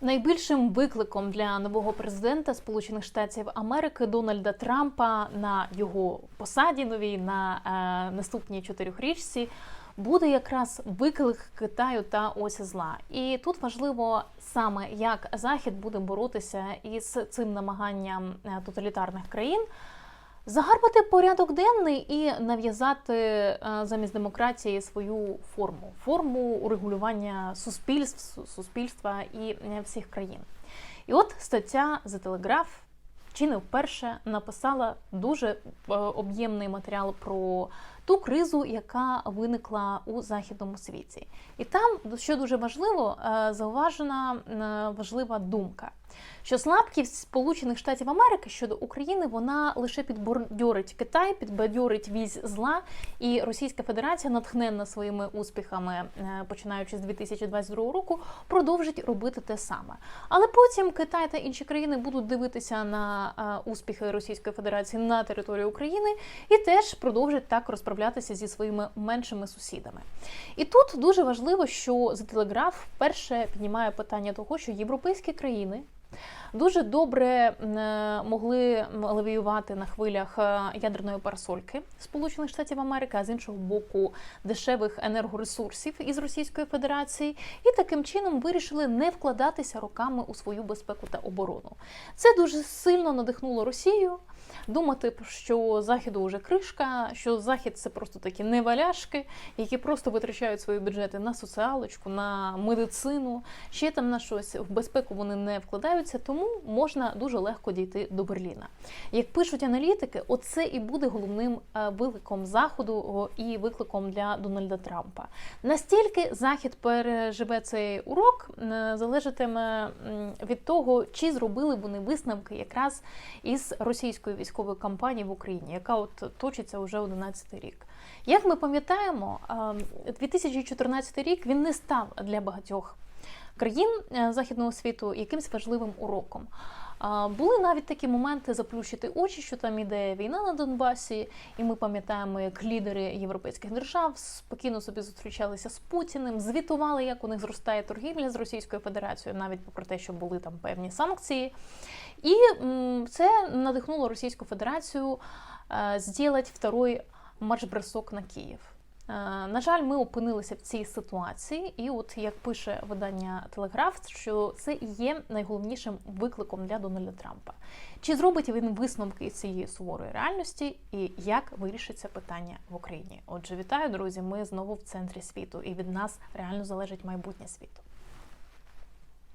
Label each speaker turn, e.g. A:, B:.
A: Найбільшим викликом для нового президента Сполучених Штатів Америки Дональда Трампа на його посаді новій на е, наступній чотирьохрічці буде якраз виклик Китаю та ось зла. І тут важливо саме як Захід буде боротися із цим намаганням е, тоталітарних країн. Загарбати порядок денний і нав'язати е, замість демократії свою форму форму урегулювання суспільств, суспільства і е, всіх країн. І от стаття за телеграф чи не вперше написала дуже е, об'ємний матеріал про ту кризу, яка виникла у західному світі. І там, що дуже важливо, е, зауважена е, важлива думка. Що слабкість Сполучених Штатів Америки щодо України вона лише підбадьорить Китай, підбадьорить візь зла, і Російська Федерація, натхненна своїми успіхами, е, починаючи з 2022 року, продовжить робити те саме. Але потім Китай та інші країни будуть дивитися на успіхи Російської Федерації на території України і теж продовжать так розправлятися зі своїми меншими сусідами. І тут дуже важливо, що Telegraph вперше піднімає питання того, що європейські країни. Дуже добре е, могли лавіювати на хвилях е, ядерної парасольки Сполучених Штатів Америки, а з іншого боку дешевих енергоресурсів із Російської Федерації, і таким чином вирішили не вкладатися роками у свою безпеку та оборону. Це дуже сильно надихнуло Росію. Думати, що заходу вже кришка, що захід це просто такі неваляшки, які просто витрачають свої бюджети на соціалочку, на медицину, ще там на щось в безпеку вони не вкладаються, тому можна дуже легко дійти до Берліна. Як пишуть аналітики, оце і буде головним е, викликом заходу і викликом для Дональда Трампа. Настільки захід переживе цей урок, е, залежатиме від того, чи зробили вони висновки якраз із російської військової кампанії в Україні, яка от точиться вже 11 рік. Як ми пам'ятаємо, е, 2014 рік він не став для багатьох країн е, західного світу якимсь важливим уроком. Були навіть такі моменти заплющити очі, що там іде війна на Донбасі, і ми пам'ятаємо, як лідери європейських держав спокійно собі зустрічалися з Путіним, звітували, як у них зростає торгівля з Російською Федерацією, навіть попри те, що були там певні санкції. І це надихнуло Російську Федерацію е, зробити второй марш-бросок на Київ. Е, На жаль, ми опинилися в цій ситуації, і от як пише видання Телеграф, що це і є найголовнішим викликом для Дональда Трампа. Чи зробить він висновки цієї суворої реальності, і як вирішиться питання в Україні? Отже, вітаю, друзі! Ми знову в центрі світу, і від нас реально залежить майбутнє світу.